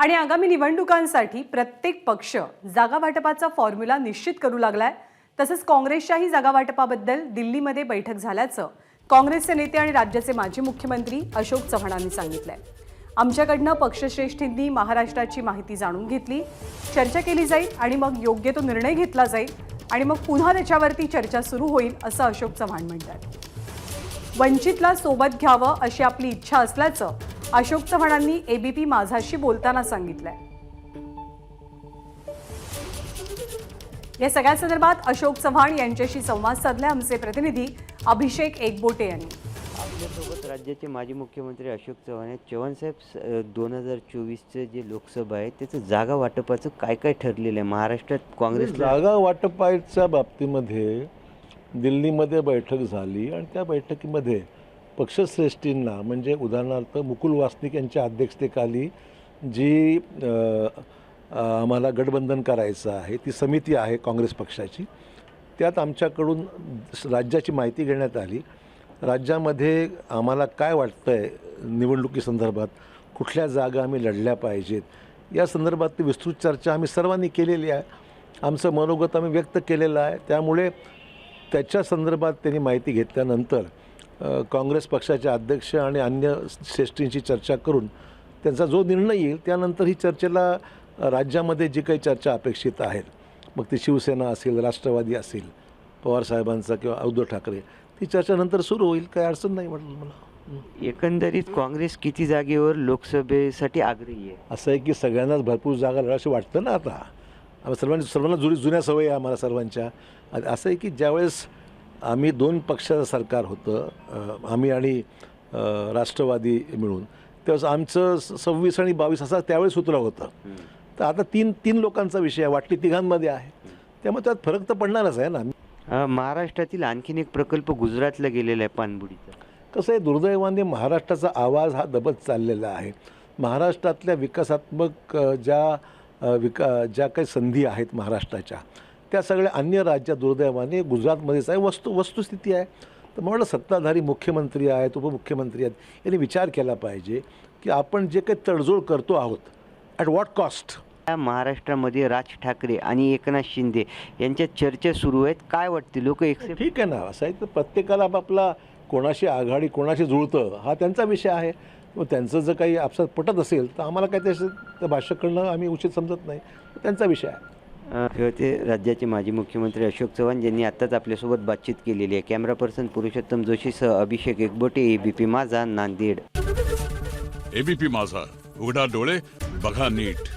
आणि आगामी निवडणुकांसाठी प्रत्येक पक्ष जागा वाटपाचा फॉर्म्युला निश्चित करू लागलाय. तसंच काँग्रेसच्याही जागा वाटपाबद्दल दिल्लीमध्ये बैठक झाल्याचं काँग्रेसचे नेते आणि राज्याचे माजी मुख्यमंत्री अशोक चव्हाणांनी सांगितलंय. आमच्याकडनं पक्षश्रेष्ठींनी महाराष्ट्राची माहिती जाणून घेतली चर्चा केली जाईल आणि मग योग्य तो निर्णय घेतला जाईल आणि मग पुन्हा त्याच्यावरती चर्चा सुरू होईल असं अशोक चव्हाण म्हणतात. वंचितला सोबत घ्यावं अशी आपली इच्छा असल्याचं अशोक चव्हाणांनी एबीपी माझाशी बोलताना सांगितलंय. या सगळ्या संदर्भात अशोक चव्हाण यांच्याशी संवाद साधले आमचे प्रतिनिधी अभिषेक एकबोटे यांनी. आपल्यासोबत राज्याचे माजी मुख्यमंत्री अशोक चव्हाण आहेत. चव्हाणसाहेब दोन हजार चोवीसचं जे लोकसभा आहे त्याचं जागा वाटपाचं काय काय ठरलेलं आहे? महाराष्ट्रात काँग्रेसला जागा वाटपाच्या बाबतीमध्ये दिल्लीमध्ये बैठक झाली आणि त्या बैठकीमध्ये पक्षश्रेष्ठींना म्हणजे उदाहरणार्थ मुकुल वासनिक यांच्या अध्यक्षतेखाली जी आम्हाला गठबंधन करायचं आहे ती समिती आहे काँग्रेस पक्षाची त्यात आमच्याकडून राज्याची माहिती घेण्यात आली. राज्यामध्ये आम्हाला काय वाटतं आहे निवडणुकीसंदर्भात कुठल्या जागा आम्ही लढल्या पाहिजेत? या संदर्भात विस्तृत चर्चा आम्ही सर्वांनी केलेली आहे. आमचं मनोगत आम्ही व्यक्त केलेलं आहे. त्यामुळे त्याच्या संदर्भात त्यांनी माहिती घेतल्यानंतर काँग्रेस पक्षाचे अध्यक्ष आणि अन्य श्रेष्ठींशी चर्चा करून त्यांचा जो निर्णय येईल त्यानंतर ही चर्चेला राज्यामध्ये जी काही चर्चा अपेक्षित आहेत मग ती शिवसेना असेल राष्ट्रवादी असेल पवारसाहेबांचा किंवा उद्धव ठाकरे ती चर्चा नंतर सुरू होईल काही अडचण नाही म्हटलं मला. एकंदरीत काँग्रेस किती जागेवर लोकसभेसाठी आग्रही आहे? असं आहे की सगळ्यांनाच भरपूर जागा लढा असं वाटतं ना आता. आम्ही सर्वांनी सर्वांना जुनी जुन्या सवयी आहे आम्हाला सर्वांच्या. असं आहे की ज्यावेळेस आम्ही दोन पक्षाचं सरकार होतं आम्ही आणि राष्ट्रवादी मिळून. त्यावेळेस आमचं स- सव्वीस आणि बावीस असा त्यावेळेस सूत्र होतं. तर आता तीन तीन लोकांचा विषय आहे वाटली तिघांमध्ये आहे. त्यामुळे त्यात फरक तर पडणारच आहे ना. महाराष्ट्रातील आणखीन एक प्रकल्प गुजरातला गेलेला आहे पाणबुडीचा कसं आहे दुर्दैवाने महाराष्ट्राचा आवाज हा दबत चाललेला आहे. महाराष्ट्रातल्या विकासात्मक ज्या विका ज्या काही संधी आहेत महाराष्ट्राच्या त्या सगळ्या अन्य राज्यात दुर्दैवाने गुजरातमध्येच आहे वस्तू वस्तुस्थिती आहे. तर मला वाटतं सत्ताधारी मुख्यमंत्री आहेत उपमुख्यमंत्री आहेत यांनी विचार केला पाहिजे की आपण जे काही तडजोड करतो आहोत ॲट वॉट कॉस्ट महाराष्ट्रामध्ये राज ठाकरे आणि एकनाथ शिंदे यांच्यात चर्चा सुरू आहेत. काय वाटते? लोक एक्सेप्ट ठीक आहे ना असं आहे तर प्रत्येकाला आपापला कोणाशी आघाडी कोणाशी जुळतं हा त्यांचा विषय आहे. मग त्यांचं जर काही आपसात पटत असेल तर आम्हाला काय त्याचं त्या भाष्य करणं आम्ही उचित समजत नाही. त्यांचा विषय आहे. होते राज्याचे माजी मुख्यमंत्री अशोक चव्हाण ज्यांनी आत्ताच आपल्यासोबत बातचीत केलेली आहे. कॅमेरा पर्सन पुरुषोत्तम जोशीसह अभिषेक एकबोटे एबीपी माझा नांदेड. एबीपी माझा उघडा डोळे बघा नीट.